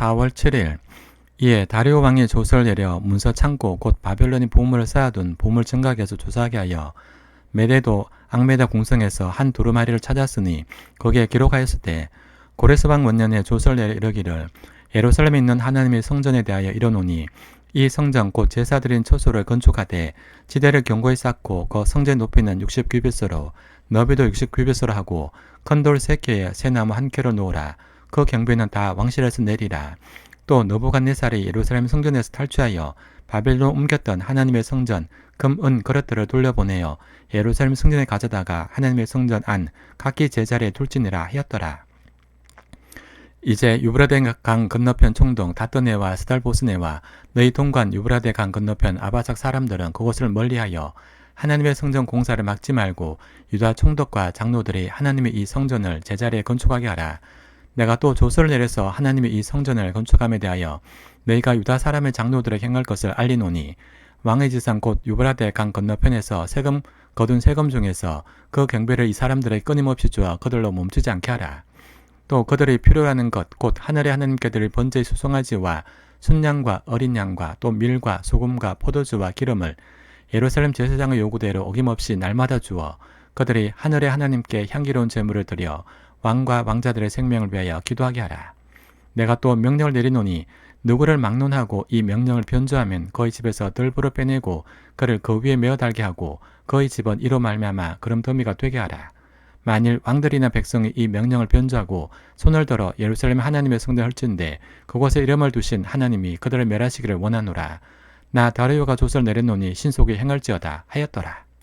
4월 7일. 이에 다리오 왕이 조서를 내려 문서 창고 곧 바벨론이 보물을 쌓아둔 보물 증각에서 조사하게 하여 메대도 앙메다 공성에서 한 두루마리를 찾았으니 거기에 기록하였을 때 고레스방 원년에 조서를 내려 이르기를 예루살렘에 있는 하나님의 성전에 대하여 이르노니 이 성전 곧 제사 드린 처소를 건축하되 지대를 견고히 쌓고 그 성전 높이는 60규빗으로 너비도 60규빗으로 하고 큰 돌 세 개에 새 나무 한 개로 놓으라 그 경비는 다 왕실에서 내리라 또 너부갓네살이 예루살렘 성전에서 탈취하여 바벨론 옮겼던 하나님의 성전 금, 은 그릇들을 돌려보내어 예루살렘 성전에 가져다가 하나님의 성전 안 각기 제자리에 둘지니라 하였더라. 이제 유브라데 강 건너편 총동 다떠네와 스달보스네와 너희 동관 유브라데 강 건너편 아바삭 사람들은 그곳을 멀리하여 하나님의 성전 공사를 막지 말고 유다 총독과 장로들이 하나님의 이 성전을 제자리에 건축하게 하라. 내가 또 조서를 내려서 하나님의 이 성전을 건축함에 대하여 너희가 유다 사람의 장로들에게 행할 것을 알리노니 왕의 지상 곧 유브라데 강 건너편에서 세금 거둔 세금 중에서 그 경배를 이 사람들에게 끊임없이 주어 그들로 멈추지 않게 하라. 또 그들이 필요하는 것 곧 하늘의 하나님께 드릴 번제의 수송아지와 순양과 어린 양과 또 밀과 소금과 포도주와 기름을 예루살렘 제사장의 요구대로 어김없이 날마다 주어 그들이 하늘의 하나님께 향기로운 제물을 드려 왕과 왕자들의 생명을 위하여 기도하게 하라. 내가 또 명령을 내리노니 누구를 막론하고 이 명령을 변조하면 그의 집에서 덜불을 빼내고 그를 그 위에 메어 달게 하고 그의 집은 이로 말미암아 그럼 더미가 되게 하라. 만일 왕들이나 백성이 이 명령을 변조하고 손을 들어 예루살렘 하나님의 성전을 헐진데 그곳에 이름을 두신 하나님이 그들을 멸하시기를 원하노라. 나 다리오가 조서를 내렸노니 신속히 행할지어다 하였더라.